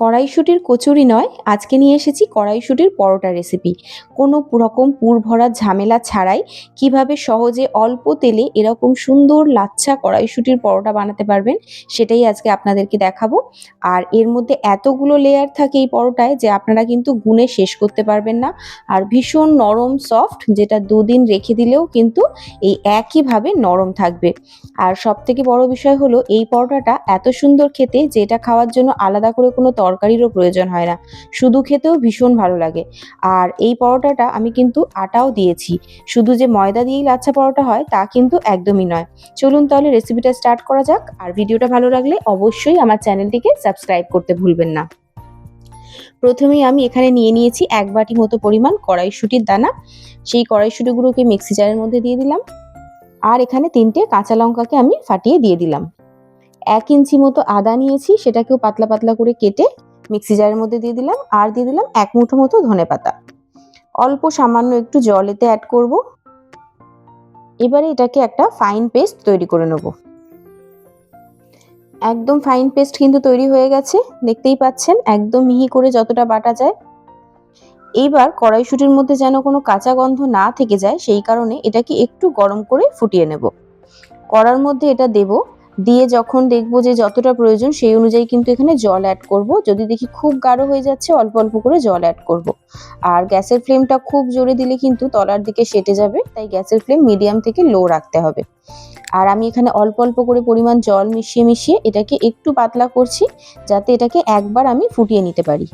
কড়াইশুটির কচুরি নয়, আজকে নিয়ে এসেছি কড়াইশুটির পরোটা রেসিপি কোনো রকম পুর ভরা ঝামেলা ছাড়াই কীভাবে সহজে অল্প তেলে এরকম সুন্দর লাচ্ছা কড়াইশুটির পরোটা বানাতে পারবেন, সেটাই আজকে আপনাদেরকে দেখাবো। আর এর মধ্যে এতগুলো লেয়ার থাকে এই পরোটায় যে আপনারা কিন্তু গুনে শেষ করতে পারবেন না। আর ভীষণ নরম সফট যেটা দুদিন রেখে দিলেও কিন্তু এই একইভাবে নরম থাকবে। আর সব থেকে বড় বিষয় হলো, এই পরোটাটা এত সুন্দর খেতে যে এটা খাওয়ার জন্য আলাদা করে কোনো তরকারিরও প্রয়োজন হয় না। শুধু খেতেও ভীষণ ভালো লাগে। আর এই পরোটাটা আমি কিন্তু আটাও দিয়েছি। শুধু যে ময়দা দিয়েই লাচ্ছা পরোটা হয়, তা কিন্তু একদমই নয়। চলুন তাহলে রেসিপিটা স্টার্ট করা যাক। আর ভিডিওটা ভালো লাগলে অবশ্যই আমার চ্যানেলটিকে সাবস্ক্রাইব করতে ভুলবেন না। প্রথমেই আমি এখানে নিয়ে নিয়েছি এক বাটি মতো পরিমাণ কড়াইশুটির দানা। সেই কড়াইশুটিগুলোকে মিক্সি জারের মধ্যে দিয়ে দিলাম। আর এখানে তিনটে কাঁচা লঙ্কাকে আমি ফাটিয়ে দিয়ে দিলাম। এক ইঞ্চি মতো আদা নিয়েছি, সেটাকেও পাতলা পাতলা করে কেটে মিক্সি জারের মধ্যে দিয়ে দিলাম। আর দিয়ে দিলাম এক মুঠো মতো ধনে পাতা। অল্প সামান্য একটু জল এতে অ্যাড করব। এবারে এটাকে একটা ফাইন পেস্ট তৈরি করে নেব। একদম ফাইন পেস্ট কিন্তু তৈরি হয়ে গেছে, দেখতেই পাচ্ছেন, একদম মিহি করে যতটা বাটা যায়। এইবার কড়াইশুটির মধ্যে যেন কোনো কাঁচা গন্ধ না থেকে যায়, সেই কারণে এটাকে একটু গরম করে ফুটিয়ে নেব। কড়ার মধ্যে এটা দেবো। দিয়ে যখন দেখব যে যতটা প্রয়োজন সেই অনুযায়ী কিন্তু এখানে জল অ্যাড করব। যদি দেখি খুব গাঢ় হয়ে যাচ্ছে, অল্প অল্প করে জল অ্যাড করব। আর গ্যাসের ফ্লেমটা খুব জোরে দিলে কিন্তু তলার দিকে সেটে যাবে, তাই গ্যাসের ফ্লেম মিডিয়াম থেকে লো রাখতে হবে। আর আমি এখানে অল্প অল্প করে পরিমাণ জল মিশিয়ে মিশিয়ে এটাকে একটু পাতলা করছি, যাতে এটাকে একবার আমি ফুটিয়ে নিতে পারি।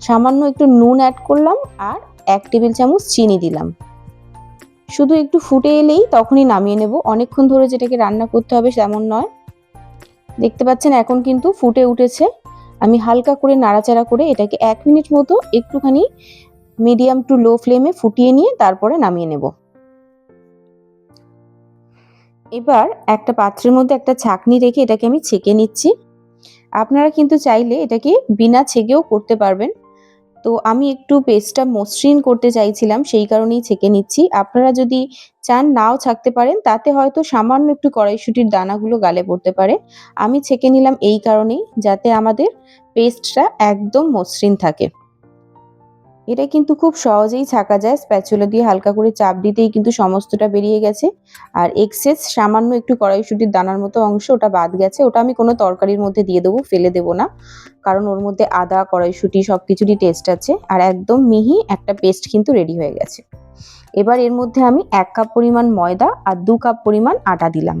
সামান্য একটু নুন অ্যাড করলাম আর এক টেবিল চামচ চিনি দিলাম। শুধু একটু ফুটে এলেই তখনই নামিয়ে নেব। অনেকক্ষণ ধরে যেটাকে রান্না করতে হবে তেমন নয়। দেখতে পাচ্ছেন এখন কিন্তু ফুটে উঠেছে। আমি হালকা করে নাড়াচাড়া করে এটাকে এক মিনিট মতো একটুখানি মিডিয়াম টু লো ফ্লেমে ফুটিয়ে নিয়ে তারপরে নামিয়ে নেব। এবার একটা পাত্রের মধ্যে একটা ছাঁকনি রেখে এটাকে আমি ছেঁকে নিচ্ছি। আপনারা কিন্তু চাইলে এটাকে বিনা ছেঁকেও করতে পারবেন। তো আমি একটু পেস্টটা মসৃণ করতে চাইছিলাম, সেই কারণেই ছেঁকে নিচ্ছি। আপনারা যদি চান নাও ছাকতে পারেন, তাতে হয়তো সামান্য একটু কড়াইশুটির দানাগুলো গালে পড়তে পারে। আমি ছেঁকে নিলাম এই কারণেই, যাতে আমাদের পেস্টটা একদম মসৃণ থাকে। এটা কিন্তু খুব সহজেই ছাকা যায় স্প্যাচুলা দিয়ে হালকা করে চাপ দিতেই কিন্তু সমস্তটা বেরিয়ে গেছে। আর এক্সেস সামান্য একটু কড়াইশুটির দানার মতো অংশ ওটা বাদ গেছে, ওটা আমি কোনো তরকারির মধ্যে দিয়ে দেবো, ফেলে দেবো না। কারণ ওর মধ্যে আদা, কড়াইশুটি সব কিছুরই টেস্ট আছে। আর একদম মিহি একটা পেস্ট কিন্তু রেডি হয়ে গেছে। এবার এর মধ্যে আমি এক কাপ পরিমাণ ময়দা আর দু কাপ পরিমাণ আটা দিলাম।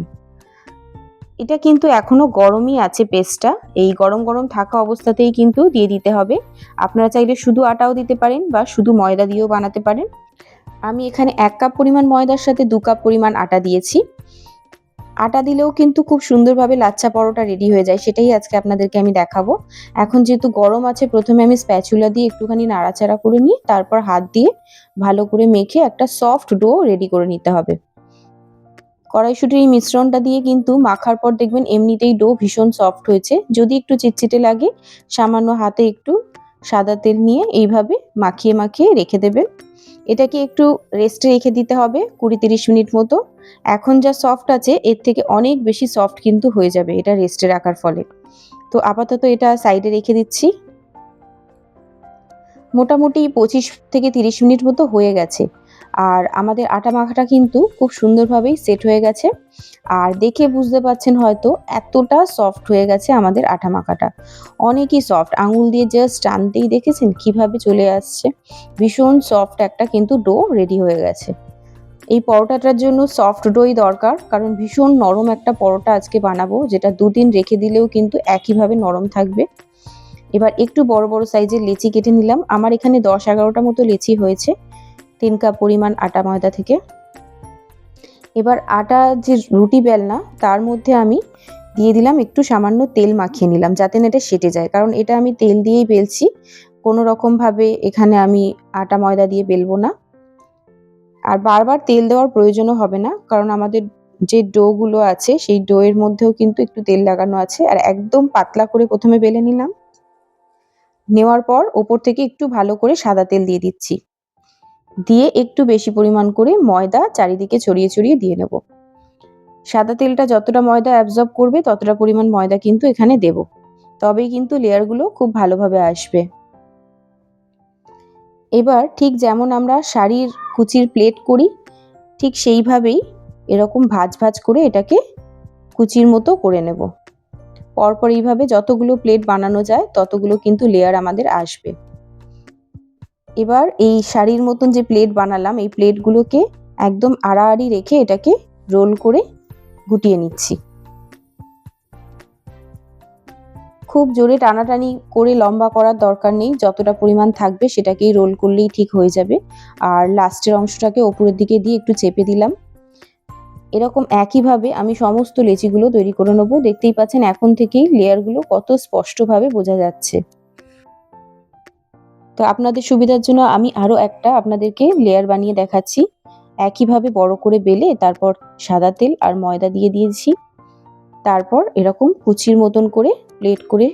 এটা কিন্তু এখনও গরমই আছে পেস্টটা এই গরম গরম থাকা অবস্থাতেই কিন্তু দিয়ে দিতে হবে। আপনারা চাইলে শুধু আটাও দিতে পারেন বা শুধু ময়দা দিয়েও বানাতে পারেন। আমি এখানে এক কাপ পরিমাণ ময়দার সাথে দু কাপ পরিমাণ আটা দিয়েছি। আটা দিলেও কিন্তু খুব সুন্দরভাবে লাচ্ছা পরোটা রেডি হয়ে যায়, সেটাই আজকে আপনাদেরকে আমি দেখাবো। এখন যেহেতু গরম আছে, প্রথমে আমি স্প্যাচুলা দিয়ে একটুখানি নাড়াচাড়া করে নিই তারপর হাত দিয়ে ভালো করে মেখে একটা সফট ডো রেডি করে নিতে হবে। কড়াইশুটির এই মিশ্রণটা দিয়ে কিন্তু মাখার পর দেখবেন এমনিতেই ডো ভীষণ সফট হয়েছে। যদি একটু চিটচিটে লাগে, সামান্য হাতে একটু সাদা তেল নিয়ে এইভাবে মাখিয়ে মাখিয়ে রেখে দেবেন। এটাকে একটু রেস্টে রেখে দিতে হবে কুড়ি তিরিশ মিনিট মতো। এখন যা সফট আছে, এর থেকে অনেক বেশি সফট কিন্তু হয়ে যাবে এটা রেস্টে রাখার ফলে। তো আপাতত এটা সাইডে রেখে দিচ্ছি। মোটামুটি পঁচিশ থেকে তিরিশ মিনিট মতো হয়ে গেছে। আর আমাদের আটা মাখাটা কিন্তু খুব সুন্দরভাবেই সেট হয়ে গেছে। আর দেখে বুঝতে পাচ্ছেন হয়তো এতটা সফট হয়ে গেছে আমাদের আটা মাখাটা। অনেকই সফট আঙুল দিয়ে জাস্ট টানতেই দেখেছেন কীভাবে চলে আসছে। ভীষণ সফট একটা কিন্তু ডো রেডি হয়ে গেছে। এই পরোটাটার জন্য সফট ডোই দরকার, কারণ ভীষণ নরম একটা পরোটা আজকে বানাবো, যেটা দুদিন রেখে দিলেও কিন্তু একইভাবে নরম থাকবে। এবার একটু বড় বড় সাইজের লেচি কেটে নিলাম। আমার এখানে দশ এগারোটা মতো লেচি হয়েছে। তিন কাপ পরিমাণ আটা ময়দা থেকে। এবার আটা যে রুটি বেলনা, তার মধ্যে আমি দিয়ে দিলাম একটু সামান্য তেল মাখিয়ে নিলাম যাতে না এটা সেটে যায়। কারণ এটা আমি তেল দিয়েই বেলছি, কোনো রকমভাবে এখানে আমি আটা ময়দা দিয়ে বেলবো না। আর বারবার তেল দেওয়ার প্রয়োজনও হবে না, কারণ আমাদের যে ডোগুলো আছে, সেই ডোয়ের মধ্যেও কিন্তু একটু তেল লাগানো আছে। আর একদম পাতলা করে প্রথমে বেলে নিলাম। নেওয়ার পর ওপর থেকে একটু ভালো করে সাদা তেল দিয়ে দিচ্ছি। দিয়ে একটু বেশি পরিমাণ করে ময়দা চারিদিকে ছড়িয়ে ছড়িয়ে দিয়ে নেব। সাদা তেলটা যতটা ময়দা অ্যাবজর্ব করবে, ততটা পরিমাণ ময়দা কিন্তু এখানে দেব। তবেই কিন্তু লেয়ারগুলো খুব ভালোভাবে আসবে। এবার ঠিক যেমন আমরা শাড়ির কুচির প্লেট করি, ঠিক সেইভাবেই এরকম ভাজ ভাজ করে এটাকে কুচির মতো করে নেব। পরপর এইভাবে যতগুলো প্লেট বানানো যায়, ততগুলো কিন্তু লেয়ার আমাদের আসবে। এবার এই শাড়ির মতন যে প্লেট বানালাম, এই প্লেটগুলোকে একদম আড়াআড়ি রেখে এটাকে রোল করে গুটিয়ে নিচ্ছি। খুব জোরে টানাটানি করে লম্বা করার দরকার নেই, যতটা পরিমাণ থাকবে সেটাকেই রোল করলেই ঠিক হয়ে যাবে। আর লাস্টের অংশটাকে ওপরের দিকে দিয়ে একটু চেপে দিলাম। এরকম একইভাবে আমি সমস্ত লেচিগুলো তৈরি করে নেব। দেখতেই পাচ্ছেন এখন থেকেই লেয়ারগুলো কত স্পষ্টভাবে বোঝা যাচ্ছে। তো আপনাদের সুবিধার জন্য আমি আরও একটা আপনাদেরকে লেয়ার বানিয়ে দেখাচ্ছি। একইভাবে বড় করে বেলে তারপর সাদা তেল আর ময়দা দিয়ে দিয়েছি। তারপর এরকম কুচির মতন করে প্লেট করে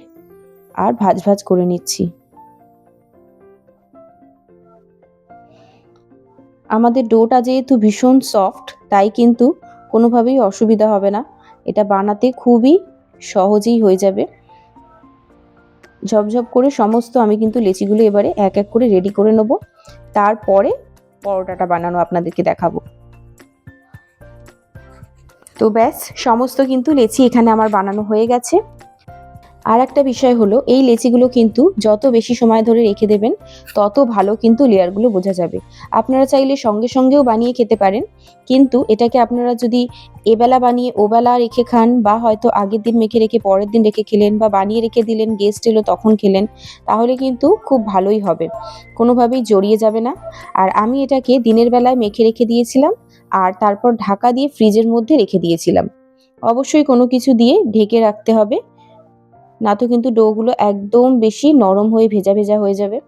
আর ভাজ ভাজ করে নিচ্ছি। আমাদের ডোটা যেহেতু ভীষণ সফট তাই কিন্তু কোনোভাবেই অসুবিধা হবে না। এটা বানাতে খুবই সহজেই হয়ে যাবে। ঝপঝপ করে সমস্ত আমি কিন্তু লেচিগুলো এবারে এক এক করে রেডি করে নেব। তারপরে পরোটাটা বানানো আপনাদেরকে দেখাবো। তো ব্যাস, সমস্ত কিন্তু লেচি এখানে আমার বানানো হয়ে গেছে। আর একটা বিষয় হলো, এই লেচিগুলো কিন্তু যত বেশি সময় ধরে রেখে দেবেন, তত ভালো কিন্তু লেয়ারগুলো বোঝা যাবে। আপনারা চাইলে সঙ্গে সঙ্গেও বানিয়ে খেতে পারেন, কিন্তু এটাকে আপনারা যদি এবেলা বানিয়ে ওবেলা রেখে খান বা হয়তো আগের দিন মেখে রেখে পরের দিন রেখে খেলেন বা বানিয়ে রেখে দিলেন গেস্ট এলো তখন খেলেন, তাহলে কিন্তু খুব ভালোই হবে। কোনোভাবেই জড়িয়ে যাবে না। আর আমি এটাকে দিনের বেলায় মেখে রেখে দিয়েছিলাম, আর তারপর ঢাকা দিয়ে ফ্রিজের মধ্যে রেখে দিয়েছিলাম। অবশ্যই কোনো কিছু দিয়ে ঢেকে রাখতে হবে। না তো কিন্তু ডোগুলো একদম বেশি নরম হয়ে ভেজা ভেজা হয়ে যাবে।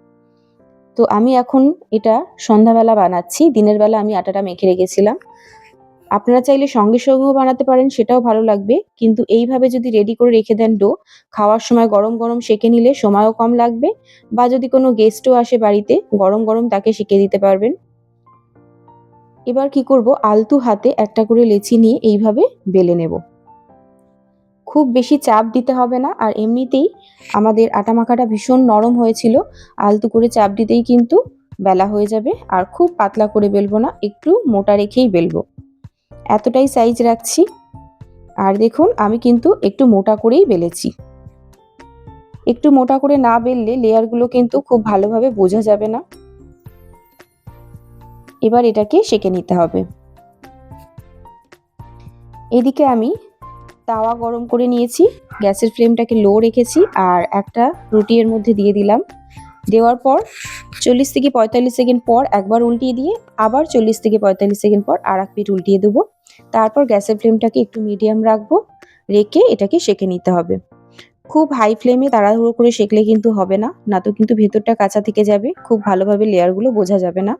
তো আমি এখন এটা সন্ধ্যাবেলা বানাচ্ছি, দিনের বেলা আমি আটাটা মেখে রেখেছিলাম। আপনারা চাইলে সঙ্গে সঙ্গেও বানাতে পারেন, সেটাও ভালো লাগবে। কিন্তু এইভাবে যদি রেডি করে রেখে দেন ডো, খাওয়ার সময় গরম গরম সেঁকে নিলে সময়ও কম লাগবে বা যদি কোনো গেস্টও আসে বাড়িতে, গরম গরম তাকে শিখে দিতে পারবেন। এবার কি করব? আলতু হাতে একটা করে লেচি নিয়ে এইভাবে বেলে নেব। খুব বেশি চাপ দিতে হবে না। আর এমনিতেই আমাদের আটা মাখাটা ভীষণ নরম হয়েছিল। আলতু করে চাপ দিতেই কিন্তু বেলা হয়ে যাবে। আর খুব পাতলা করে বেলবো না, একটু মোটা রেখেই বেলবো। এতটাই সাইজ রাখছি। আর দেখুন, আমি কিন্তু একটু মোটা করেই বেলেছি। একটু মোটা করে না বেললে লেয়ারগুলো কিন্তু খুব ভালোভাবে বোঝা যাবে না। এবার এটাকে সেঁকে নিতে হবে। এদিকে আমি তাওয়া গরম করে নিয়েছি। গ্যাসের ফ্লেমটাকে লো রেখেছি আর একটা রুটি এর মধ্যে দিয়ে দিলাম। দেওয়ার পর চল্লিশ থেকে পঁয়তাল্লিশ সেকেন্ড পর একবার উল্টিয়ে দিয়ে আবার চল্লিশ থেকে পঁয়তাল্লিশ সেকেন্ড পর আর এক পিঠ উল্টিয়ে দেবো। তারপর গ্যাসের ফ্লেমটাকে একটু মিডিয়াম রাখব। রেখে এটাকে সেঁকে নিতে হবে। খুব হাই ফ্লেমে তাড়াহুড়ো করে সেঁকলে কিন্তু হবে না না তো কিন্তু ভেতরটা কাঁচা থেকে যাবে। খুব ভালোভাবে লেয়ারগুলো বোঝা যাবে না।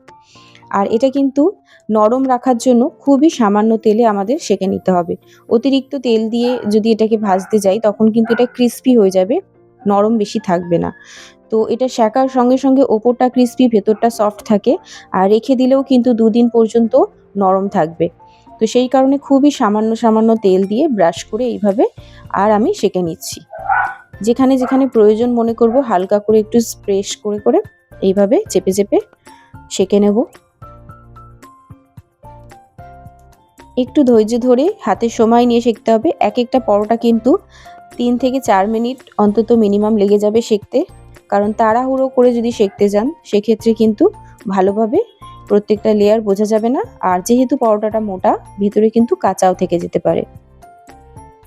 আর এটা কিন্তু নরম রাখার জন্য খুবই সামান্য তেলে আমাদের সেঁকে নিতে হবে। অতিরিক্ত তেল দিয়ে যদি এটাকে ভাজতে যাই, তখন কিন্তু এটা ক্রিস্পি হয়ে যাবে, নরম বেশি থাকবে না। তো এটা শেখার সঙ্গে সঙ্গে ওপরটা ক্রিস্পি ভেতরটা সফট থাকে আর রেখে দিলেও কিন্তু দুদিন পর্যন্ত নরম থাকবে। তো সেই কারণে খুবই সামান্য সামান্য তেল দিয়ে ব্রাশ করে এইভাবে আর আমি সেঁকে নিচ্ছি। যেখানে যেখানে প্রয়োজন মনে করব, হালকা করে একটু স্প্রেশ করে করে এইভাবে চেপে চেপে সেঁকে নেব। একটু ধৈর্য ধরে হাতে সময় নিয়ে শিখতে হবে। এক একটা পরোটা কিন্তু তিন থেকে চার মিনিট অন্তত মিনিমাম লেগে যাবে শিখতে। কারণ তাড়াহুড়ো করে যদি শিখতে যান, সেক্ষেত্রে কিন্তু ভালোভাবে প্রত্যেকটা লেয়ার বোঝা যাবে না। আর যেহেতু পরোটাটা মোটা, ভিতরে কিন্তু কাঁচাও থেকে যেতে পারে।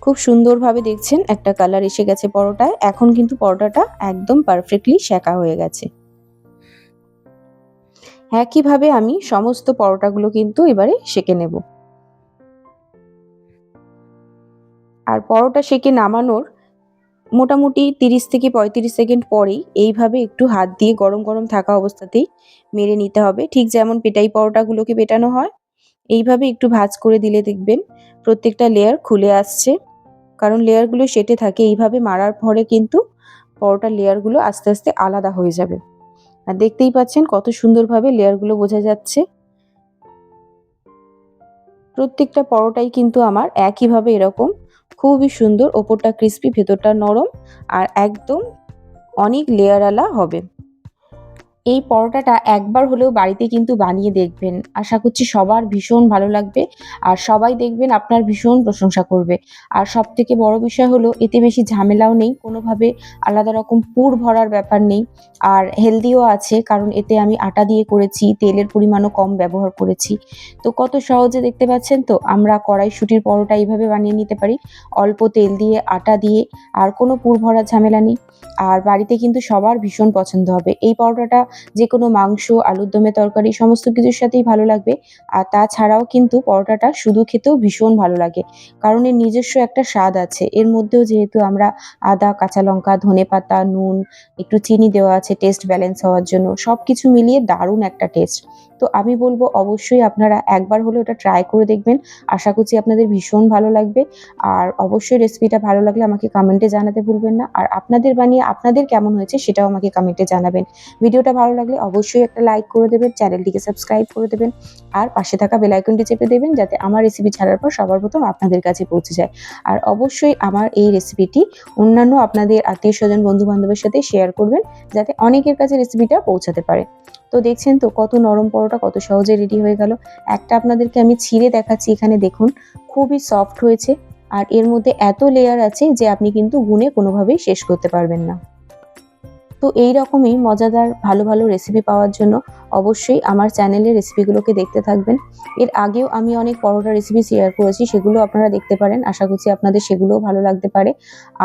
খুব সুন্দরভাবে দেখছেন একটা কালার এসে গেছে পরোটায়। এখন কিন্তু পরোটাটা একদম পারফেক্টলি শেখা হয়ে গেছে। একইভাবে আমি সমস্ত পরোটাগুলো কিন্তু এবারে সেঁকে নেব। আর পরোটা সেঁকে নামানোর মোটামুটি তিরিশ থেকে পঁয়ত্রিশ সেকেন্ড পরেই এইভাবে একটু হাত দিয়ে গরম গরম থাকা অবস্থাতেই মেরে নিতে হবে। ঠিক যেমন পেটাই পরোটাগুলোকে পেটানো হয়, এইভাবে একটু ভাজ করে দিলে দেখবেন প্রত্যেকটা লেয়ার খুলে আসছে। কারণ লেয়ারগুলো সেটে থাকে, এইভাবে মারার পরে কিন্তু পরোটার লেয়ারগুলো আস্তে আস্তে আলাদা হয়ে যাবে। আর দেখতেই পাচ্ছেন কত সুন্দরভাবে লেয়ারগুলো বোঝা যাচ্ছে। প্রত্যেকটা পরোটাই কিন্তু আমার একইভাবে এরকম খুবই সুন্দর ওপরটা ক্রিস্পি ভেতরটা নরম আর একদম অনেক লেয়ারওয়ালা হবে। এই পরোটাটা একবার হলেও বাড়িতে কিন্তু বানিয়ে দেখবেন। আশা করছি সবার ভীষণ ভালো লাগবে আর সবাই দেখবেন আপনার ভীষণ প্রশংসা করবে। আর সব থেকে বড় বিষয় হলো, এতে বেশি ঝামেলাও নেই, কোনোভাবে আলাদা রকম পুর ভরার ব্যাপার নেই। আর হেলদিও আছে, কারণ এতে আমি আটা দিয়ে করেছি, তেলের পরিমাণও কম ব্যবহার করেছি। তো কত সহজে দেখতে পাচ্ছেন তো, আমরা কড়াইশুটির পরোটা এইভাবে বানিয়ে নিতে পারি। অল্প তেল দিয়ে, আটা দিয়ে, আর কোনো পুর ভরার ঝামেলা নেই। আর বাড়িতে কিন্তু সবার ভীষণ পছন্দ হবে। এই পরোটাটা যে কোনো মাংস, আলুর দমে তরকারি, সমস্ত কিছুর সাথেই ভালো লাগবে। আর তাছাড়াও কিন্তু পরোটাটা শুধু খেতেও ভীষণ ভালো লাগে, কারণ এর নিজস্ব একটা স্বাদ আছে। এর মধ্যেও যেহেতু আমরা আদা, কাঁচা লঙ্কা, ধনে পাতা, নুন, একটু চিনি দেওয়া আছে টেস্ট ব্যালেন্স হওয়ার জন্য সব কিছু মিলিয়ে দারুণ একটা টেস্ট তো আমি বলব অবশ্যই আপনারা একবার হলে ওটা ট্রাই করে দেখবেন। আশা করছি আপনাদের ভীষণ ভালো লাগবে। আর অবশ্যই রেসিপিটা ভালো লাগলে আমাকে কমেন্টে জানাতে ভুলবেন না। আর আপনাদের বানিয়ে আপনাদের কেমন হয়েছে সেটাও আমাকে কমেন্টে জানাবেন। ভিডিওটা ভালো লাগলে অবশ্যই একটা লাইক করে দেবেন চ্যানেলটিকে সাবস্ক্রাইব করে দেবেন, আর পাশে থাকা বেল আইকনটি চেপে দেবেন যাতে আমার রেসিপি ছাড়ার পর সবার প্রথম আপনাদের কাছে পৌঁছে যায়। আর অবশ্যই আমার এই রেসিপিটি অন্যান্য আপনাদের আত্মীয় স্বজন বন্ধু বান্ধবের সাথে শেয়ার করবেন যাতে অনেকের কাছে রেসিপিটা পৌঁছাতে পারে। তো দেখছেন তো কত নরম পরোটা, কত সহজে রেডি হয়ে গেল। একটা আপনাদেরকে আমি ছিঁড়ে দেখাচ্ছি এখানে দেখুন, খুবই সফট হয়েছে। আর এর মধ্যে এত লেয়ার আছে যে আপনি কিন্তু গুনে কোনোভাবেই শেষ করতে পারবেন না। তো এই রকমই মজাদার, ভালো ভালো রেসিপি পাওয়ার জন্য অবশ্যই আমার চ্যানেলের রেসিপিগুলোকে দেখতে থাকবেন। এর আগেও আমি অনেক পরোটা রেসিপি শেয়ার করেছি, সেগুলো আপনারা দেখতে পারেন। আশা করছি আপনাদের সেগুলোও ভালো লাগতে পারে।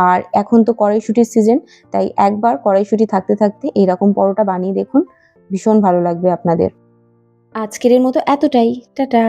আর এখন তো কড়াইশুটির সিজন তাই একবার কড়াইশুটি থাকতে থাকতে এইরকম পরোটা বানিয়ে দেখুন। ভীষণ ভালো লাগবে আপনাদের। আজকের মতো এতটাই। টাটা।